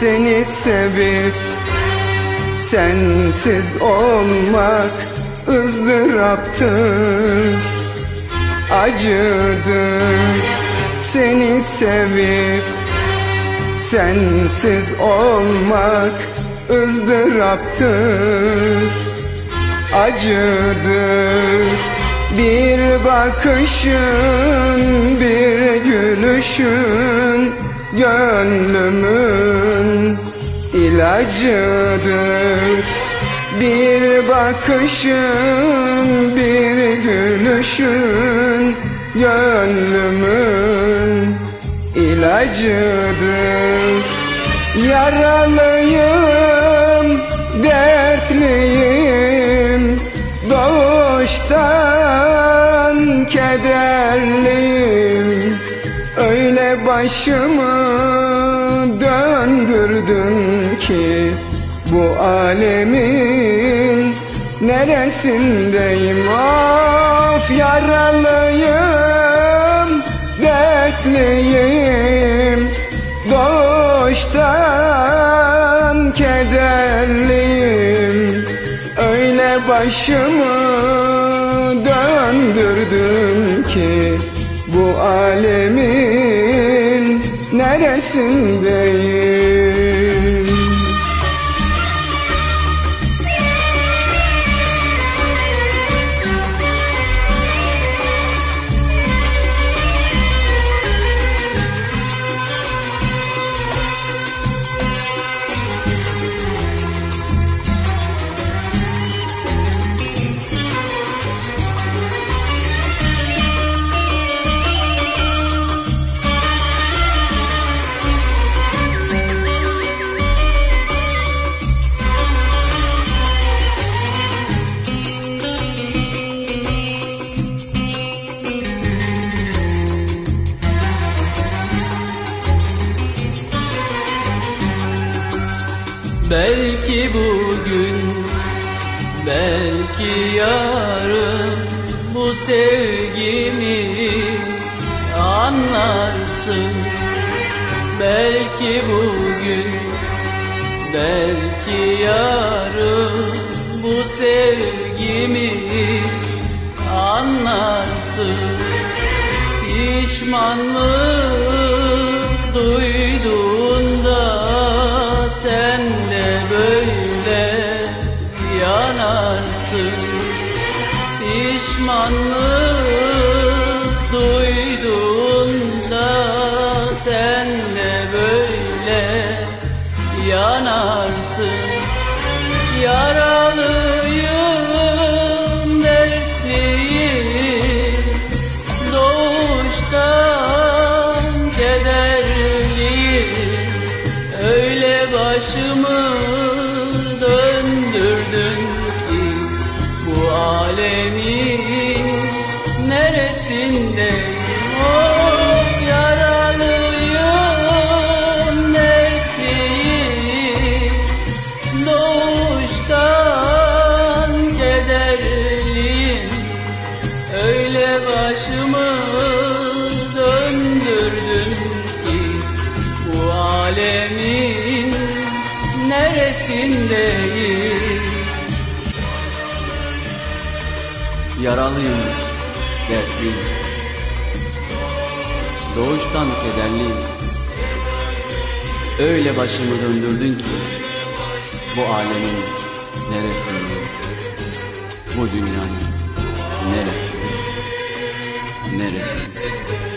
Seni sevip sensiz olmak ızdıraptır Acıdır seni sevip sensiz olmak ızdıraptır Acıdır bir bakışın bir gülüşün gönlümün ilacıdır Bir bakışın bir gülüşün gönlümün ilacıdır. Yaralıyım, dertliyim Doğuştan kederliyim. Öyle başımı döndürdün ki Bu alemin neresindeyim? Of yaralıyım, dertliyim Doğuştan kederliyim. Öyle başımı döndürdün ki Bu alemin neresindeyim Belki bugün, belki yarın bu sevgimi anlarsın. Belki bugün, belki yarın bu sevgimi anlarsın. Pişmanlık duyduğunda sen de böyle yanarsın. Yaralıyım, dertliyim Doğuştan kederliyim. Öyle başımı neresindeyim Yaralıyım, dertliyim. Doğuştan kederliyim. Öyle başımı döndürdün ki Bu alemin neresinde? Bu dünyanın neresinde? Neresinde